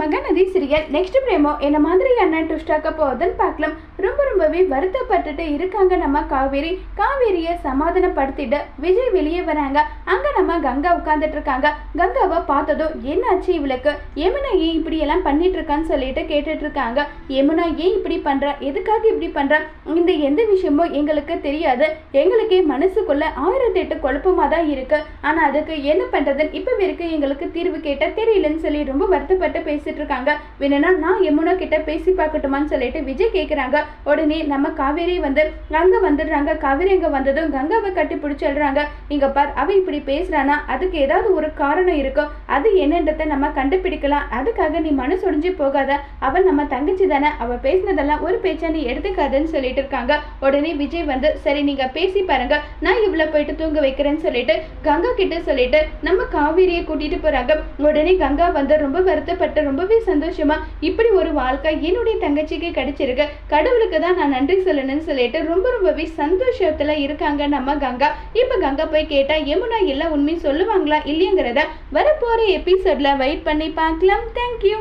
Mahanadi serial next பிரேமோ என்ன மாதிரியான ட்விஸ்டாக்க போகுதுன்னு பார்க்கலாம். ரொம்ப ரொம்பவே வருத்தப்பட்டுட்டு இருக்காங்க நம்ம காவேரி. காவேரியை சமாதானப்படுத்திட்டு விஜய் வெளியே வராங்க. அங்க நம்ம கங்கா உட்காந்துட்டு இருக்காங்க. கங்காவை பார்த்ததும் என்னாச்சு இவளுக்கு? யமுனா ஏன் இப்படி எல்லாம் பண்ணிட்டு இருக்கான்னு சொல்லிட்டு கேட்டுட்டு இருக்காங்க. யமுனா ஏன் இப்படி பண்ற? எதுக்காக இப்படி பண்ற? இந்த எந்த விஷயமும் எங்களுக்கு தெரியாது. எங்களுக்கே மனசுக்குள்ள ஆயிரத்தி எட்டு குழப்பமா தான் இருக்கு. ஆனா அதுக்கு என்ன பண்றதுன்னு இப்ப வரைக்கும் எங்களுக்கு தீர்வு கேட்ட தெரியலன்னு சொல்லி ரொம்ப வருத்தப்பட்டு பேசிட்டு இருக்காங்க வேணும்னா நான் யமுனா கிட்ட பேசி பார்க்கட்டுமான்னு சொல்லிட்டு விஜய் கேக்குறாங்க. உடனே நம்ம காவேரி வந்து அங்க வந்துடுறாங்க. காவேரி அங்க வந்ததும் கங்காவை கட்டி பிடிச்சிடுறாங்க இங்கே பார் அவ இப்படி பேசுறானா? அதுக்கு ஏதாவது ஒரு காரணம் இருக்கும் அது என்னன்றத நம்ம கண்டுபிடிக்கலாம். அதுக்காக நீ மனசு ஒடிஞ்சு போகாத. அவள் நம்ம தங்கச்சி தானே. அவ பேசினதெல்லாம் ஒரு பேச்சா நீ எடுத்துக்காதுன்னு சொல்லிட்டு இருக்காங்க. உடனே விஜய் வந்து சரி நீங்க பேசி பாருங்க. நான் இவ்வளோ போயிட்டு தூங்க வைக்கிறேன்னு சொல்லிட்டு கங்கா கிட்ட சொல்லிட்டு நம்ம காவேரியை கூட்டிட்டு போறாங்க. உடனே கங்கா வந்து ரொம்ப வருத்தப்பட்டு ரொம்பவே சந்தோஷமா இப்படி ஒரு வாழ்க்கை என்னுடைய தங்கச்சிக்கு கிடைச்சிருக்கு. கடவுளுக்கு தான் நான் நன்றி சொல்லணும்னு சொல்லிட்டு ரொம்ப ரொம்பவே சந்தோஷத்துல இருக்காங்க நம்ம கங்கா. இப்ப கங்கா போய் கேட்டா யமுனா எல்லா உண்மையும் சொல்லுவாங்களா இல்லையங்கிறத வரப்போற எபிசோட்ல வெயிட் பண்ணி பார்க்கலாம். தேங்க்யூ